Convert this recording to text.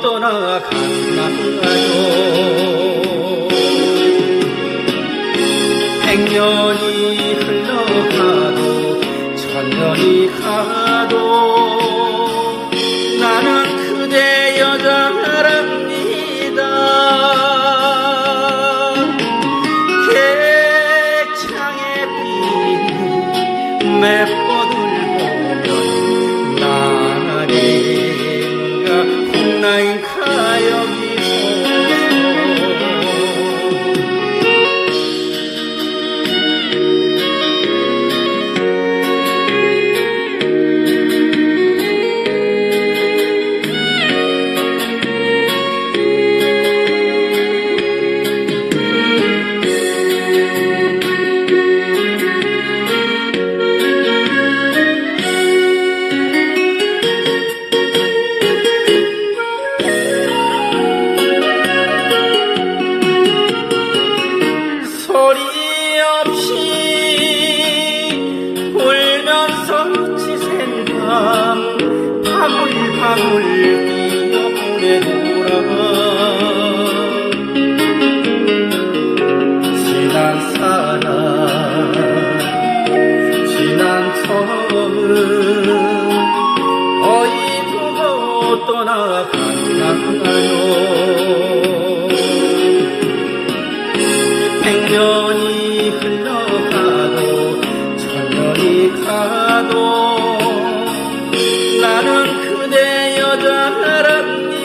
떠나간다고 백년이 흘러가도 천년이 가도 떠나가나요. 백년이 흘러가도 천년이 가도 나는 그대 여자라니.